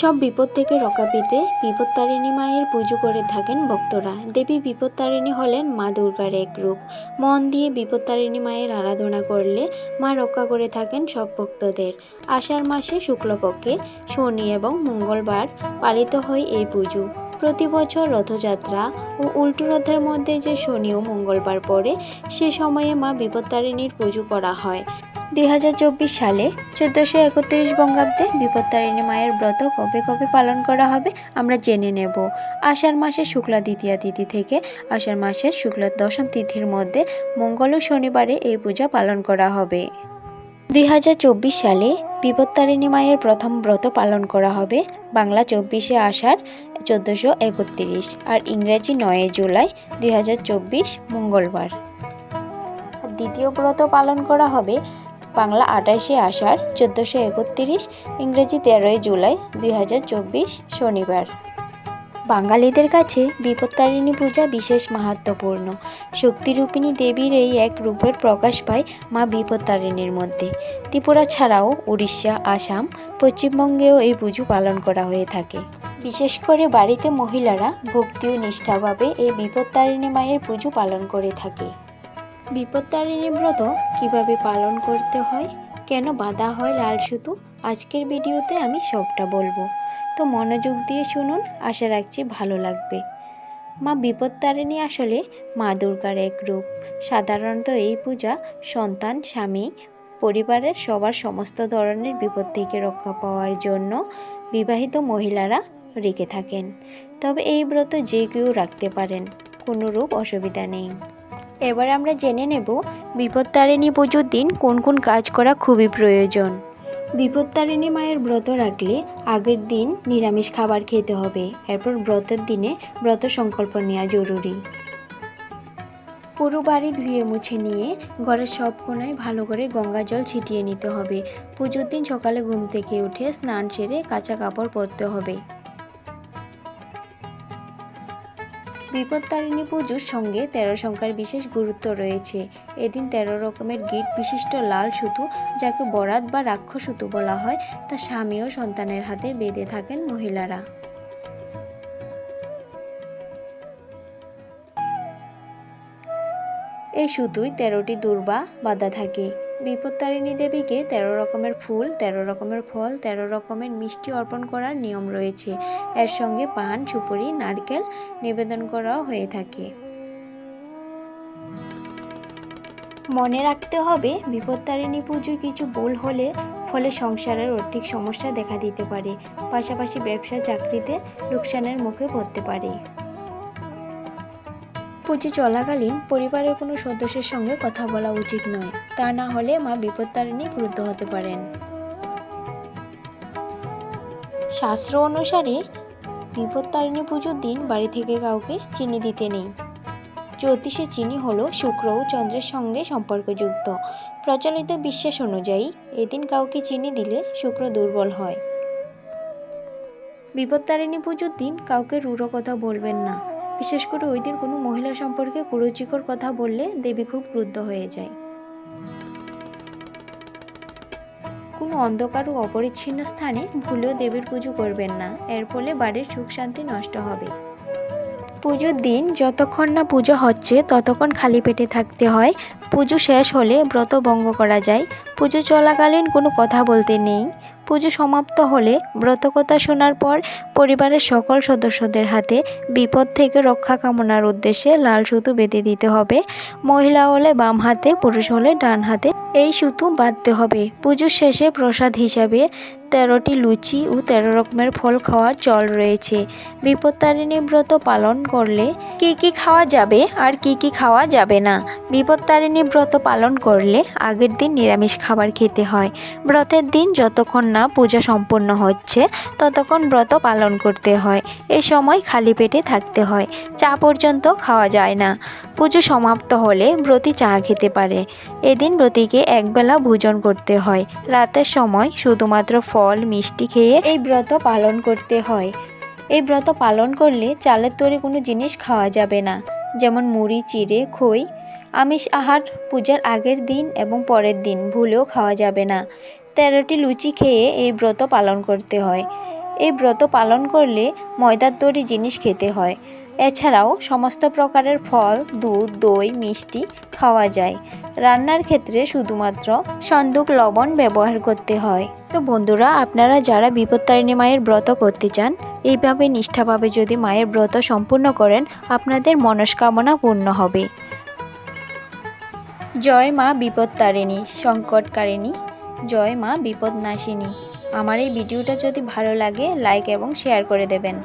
সব বিপদ থেকে রক্ষা পেতে বিপত্তারিণী মায়ের পুজো করে থাকেন ভক্তরা। দেবী বিপত্তারিণী হলেন মা দুর্গার এক রূপ। মন দিয়ে বিপত্তারিণী মায়ের আরাধনা করলে মা রক্ষা করে থাকেন সব ভক্তদের। আষাঢ় মাসে শুক্লপক্ষে শনি এবং মঙ্গলবার পালিত হয় এই পুজো। প্রতি বছর রথযাত্রা ও উল্টো রথের মধ্যে যে শনি ও মঙ্গলবার পড়ে, সে সময়ে মা বিপত্তারিণীর পুজো করা হয়। দুই হাজার চব্বিশ সালে চোদ্দোশো একত্রিশ বঙ্গাব্দে বিপত্তারিণী মায়ের ব্রত কবে কবে পালন করা হবে আমরা জেনে নেব। আষাঢ় মাসের শুক্লা দ্বিতীয়া তিথি থেকে আষাঢ় মাসের শুক্লা দশম তিথির মধ্যে মঙ্গল ও শনিবারে এই পূজা পালন করা হবে। দুই হাজার চব্বিশ সালে বিপত্তারিণী মায়ের প্রথম ব্রত পালন করা হবে বাংলা চব্বিশে আষাঢ় চোদ্দোশো একত্রিশ আর ইংরেজি নয় জুলাই দুই হাজার চব্বিশ মঙ্গলবার। দ্বিতীয় ব্রত পালন করা হবে বাংলা আঠাশে আষাঢ়, চোদ্দোশো একত্রিশ, ইংরেজি তেরোই জুলাই দুই হাজার চব্বিশ শনিবার। বাঙালিদের কাছে বিপত্তারিণী পূজা বিশেষ মাহাত্মপূর্ণ। শক্তিরূপিণী দেবীর এই এক রূপের প্রকাশ পায় মা বিপত্তারিণীর মধ্যে। ত্রিপুরা ছাড়াও উড়িষ্যা, আসাম, পশ্চিমবঙ্গেও এই পুজো পালন করা হয়ে থাকে। বিশেষ করে বাড়িতে মহিলারা ভক্তি ও নিষ্ঠাভাবে এই বিপত্তারিণী মায়ের পুজো পালন করে থাকে। বিপত্তারিণী ব্রত কীভাবে পালন করতে হয়, কেন বাঁধা হয় লাল সুতো, আজকের ভিডিওতে আমি সবটা বলব। তো মনোযোগ দিয়ে শুনুন, আশা রাখছি ভালো লাগবে। মা বিপত্তারিণী আসলে মা দুর্গার এক রূপ। সাধারণত এই পূজা সন্তান, স্বামী, পরিবারের সবার সমস্ত ধরনের বিপদ থেকে রক্ষা পাওয়ার জন্য বিবাহিত মহিলারা রেখে থাকেন। তবে এই ব্রত যে কেউ রাখতে পারেন, কোনো রূপ অসুবিধা নেই। এবার আমরা জেনে নেব বিপত্তারিণী পুজোর দিন কোন কোন কাজ করা খুবই প্রয়োজন। বিপত্তারিণী মায়ের ব্রত রাখলে আগের দিন নিরামিষ খাবার খেতে হবে। এরপর ব্রতের দিনে ব্রত সংকল্প নেওয়া জরুরি। পুরো বাড়ি ধুয়ে মুছে নিয়ে ঘরের সব কোনায় ভালো করে গঙ্গা জল ছিটিয়ে নিতে হবে। পুজোর দিন সকালে ঘুম থেকে উঠে স্নান সেরে কাঁচা কাপড় পরতে হবে। বিপত্তারিণী পুজোর সঙ্গে তেরো সংখ্যার বিশেষ গুরুত্ব রয়েছে। এদিন তেরো রকমের গিট বিশিষ্ট লাল সুতো, যাকে বরাত বা রাক্ষ সুতো বলা হয়, তা স্বামী ও সন্তানের হাতে বেঁধে থাকেন মহিলারা। এই সুতোয় তেরোটি দুর্বা বাঁধা থাকে। বিপত্তারিণী দেবীকে তেরো রকমের ফুল, তেরো রকমের ফল, তেরো রকমের মিষ্টি অর্পণ করার নিয়ম রয়েছে। এর সঙ্গে পান, সুপুরি, নারকেল নিবেদন করাও হয়ে থাকে। মনে রাখতে হবে, বিপত্তারিণী পুজোয় কিছু ভুল হলে ফলে সংসারের আর্থিক সমস্যা দেখা দিতে পারে। পাশাপাশি ব্যবসা, চাকরিতে লোকসানের মুখে পড়তে পারে। পুজো চলাকালীন পরিবারের কোনো সদস্যের সঙ্গে কথা বলা উচিত নয়। তা না হলে মা বিপত্তারিণী ক্রুদ্ধ হতে পারেন। শাস্ত্র অনুসারে বিপত্তারিণী পুজোর দিন বাড়ি থেকে কাউকে চিনি দিতে নেই। জ্যোতিষে চিনি হলো শুক্র ও চন্দ্রের সঙ্গে সম্পর্কযুক্ত। প্রচলিত বিশ্বাস অনুযায়ী এদিন কাউকে চিনি দিলে শুক্র দুর্বল হয়। বিপত্তারিণী পুজোর দিন কাউকে রূঢ় কথা বলবেন না। বিশেষ করে ওই দিন কোনো মহিলা সম্পর্কে কুরুচিকর কথা বললে দেবী খুব ক্রুদ্ধ হয়ে যায়। কোনো অন্ধকার ও অপরিচ্ছিন্ন স্থানে ভুলেও দেবীর পুজো করবেন না। এর ফলে বাড়ির সুখ শান্তি নষ্ট হবে। পুজোর দিন যতক্ষণ না পুজো হচ্ছে, ততক্ষণ খালি পেটে থাকতে হয়। পুজো শেষ হলে ব্রত ভঙ্গ করা যায়। পুজো চলাকালীন কোনো কথা বলতে নেই। পুজো সমাপ্ত হলে ব্রতকথা শোনার পর পরিবারের সকল সদস্যদের হাতে বিপদ থেকে রক্ষা কামনার উদ্দেশ্যে লাল সুতো বেঁধে দিতে হবে। মহিলা হলে বাম হাতে, পুরুষ হলে ডান হাতে। এই সুতো বাঁধতে হবে। পুজোর শেষে প্রসাদ হিসাবে তেরোটি লুচি ও তেরো রকমের ফল খাওয়ার চল রয়েছে। বিপত্তারিণী ব্রত পালন করলে কি কি খাওয়া যাবে আর কি কি খাওয়া যাবে না? বিপত্তারিণী ব্রত পালন করলে আগের দিন নিরামিষ খাবার খেতে হয়। ব্রতের দিন যতক্ষণ না পূজা সম্পন্ন হচ্ছে, ততক্ষণ ব্রত পালন করতে হয়। এ সময় খালি পেটে থাকতে হয়। চা পর্যন্ত খাওয়া যায় না। পুজো সমাপ্ত হলে ব্রতী চা খেতে পারে। এদিন ব্রতীকে একবেলা ভোজন করতে হয়। রাতের সময় শুধুমাত্র ফল, মিষ্টি খেয়ে এই ব্রত পালন করতে হয়। এই ব্রত পালন করলে চালের তৈরি কোনো জিনিস খাওয়া যাবে না। যেমন মুড়ি, চিড়ে, খই আমিষ আহার পূজার আগের দিন এবং পরের দিন ভুলেও খাওয়া যাবে না। তেরোটি লুচি খেয়ে এই ব্রত পালন করতে হয়। এই ব্রত পালন করলে ময়দার তৈরি জিনিস খেতে হয়। এছাড়াও সমস্ত প্রকারের ফল, দুধ, দই, মিষ্টি খাওয়া যায়। রান্নার ক্ষেত্রে শুধুমাত্র সন্দুক লবণ ব্যবহার করতে হয়। তো বন্ধুরা, আপনারা যারা বিপত্তারিণী মায়ের ব্রত করতে চান, এইভাবে নিষ্ঠাভাবে যদি মায়ের ব্রত সম্পূর্ণ করেন, আপনাদের মনস্কামনা পূর্ণ হবে। জয় মা বিপদ তারিণী সংকটকারিণী জয় মা বিপদ নাশিনী। আমার এই ভিডিওটা যদি ভালো লাগে লাইক এবং শেয়ার করে দেবেন।